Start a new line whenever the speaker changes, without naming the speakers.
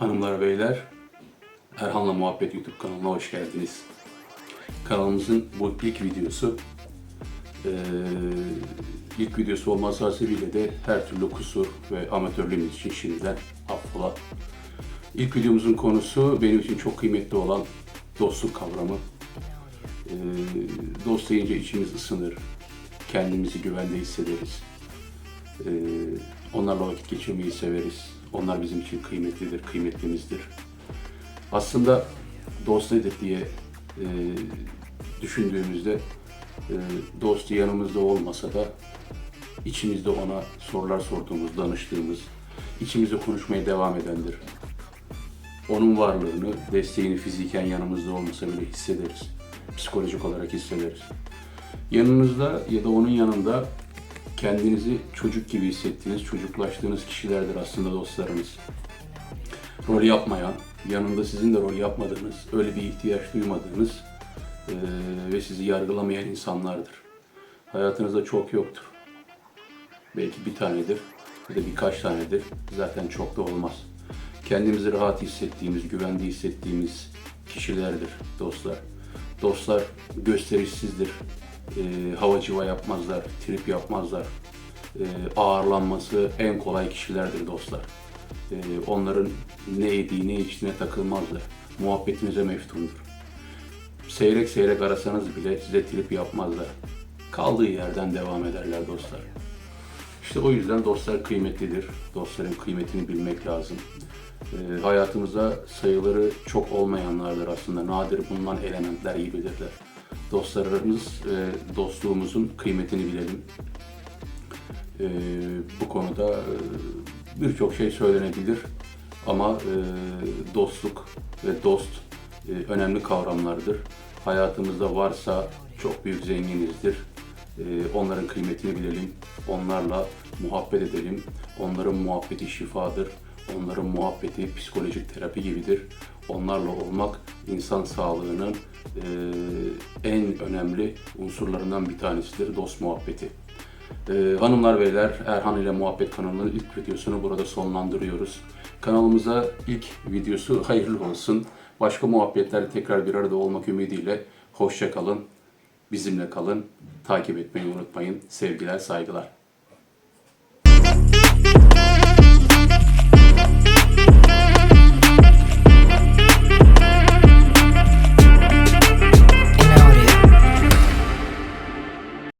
Hanımlar beyler, Erhan'la Muhabbet YouTube kanalına hoş geldiniz. Kanalımızın bu ilk videosu, e, ilk videosu olması hasebiyle de her türlü kusur ve amatörlüğümüz için şimdiden affola. İlk videomuzun konusu benim için çok kıymetli olan dostluk kavramı. E, dost deyince içimiz ısınır, kendimizi güvende hissederiz. E, onlarla vakit geçirmeyi severiz onlar bizim için kıymetlidir, kıymetlimizdir. Aslında dost nedir diye e, düşündüğümüzde e, dost yanımızda olmasa da içimizde ona sorular sorduğumuz, danıştığımız, içimizde konuşmaya devam edendir. Onun varlığını, desteğini fiziken yanımızda olmasa bile hissederiz. Psikolojik olarak hissederiz. Yanınızda ya da onun yanında kendinizi çocuk gibi hissettiğiniz, çocuklaştığınız kişilerdir aslında dostlarınız. Rol yapmayan, yanında sizin de rol yapmadığınız, öyle bir ihtiyaç duymadığınız ve sizi yargılamayan insanlardır. Hayatınızda çok yoktur. Belki bir tanedir ya da birkaç tanedir. Zaten çok da olmaz. Kendimizi rahat hissettiğimiz, güvende hissettiğimiz kişilerdir dostlar. Dostlar gösterişsizdir. Eee havacıva yapmazlar, trip yapmazlar. Eee, ağırlanması en kolay kişilerdir dostlar. Eee, onların ne yediği ne içtiğine takılmazlar. Muhabbetinize meftundur. Seyrek seyrek arasanız bile size trip yapmazlar. Kaldığı yerden devam ederler dostlar. İşte o yüzden dostlar kıymetlidir. Dostların kıymetini bilmek lazım. Ee, hayatımızda sayıları çok olmayanlardır aslında. Nadir bulunan elementler gibidirler. Dostlarımız, e, dostluğumuzun kıymetini bilelim. Ee, bu konuda e, birçok şey söylenebilir ama e, dostluk ve dost e, önemli kavramlardır. Hayatımızda varsa çok büyük zenginizdir. E, onların kıymetini bilelim, onlarla muhabbet edelim. Onların muhabbeti şifadır, onların muhabbeti psikolojik terapi gibidir. Onlarla olmak insan sağlığının e, en önemli unsurlarından bir tanesidir dost muhabbeti. Ee, hanımlar beyler Erhan ile Muhabbet kanalının ilk videosunu burada sonlandırıyoruz. Kanalımıza ilk videosu hayırlı olsun. Başka muhabbetler tekrar bir arada olmak ümidiyle hoşça kalın, bizimle kalın, takip etmeyi unutmayın. Sevgiler, saygılar.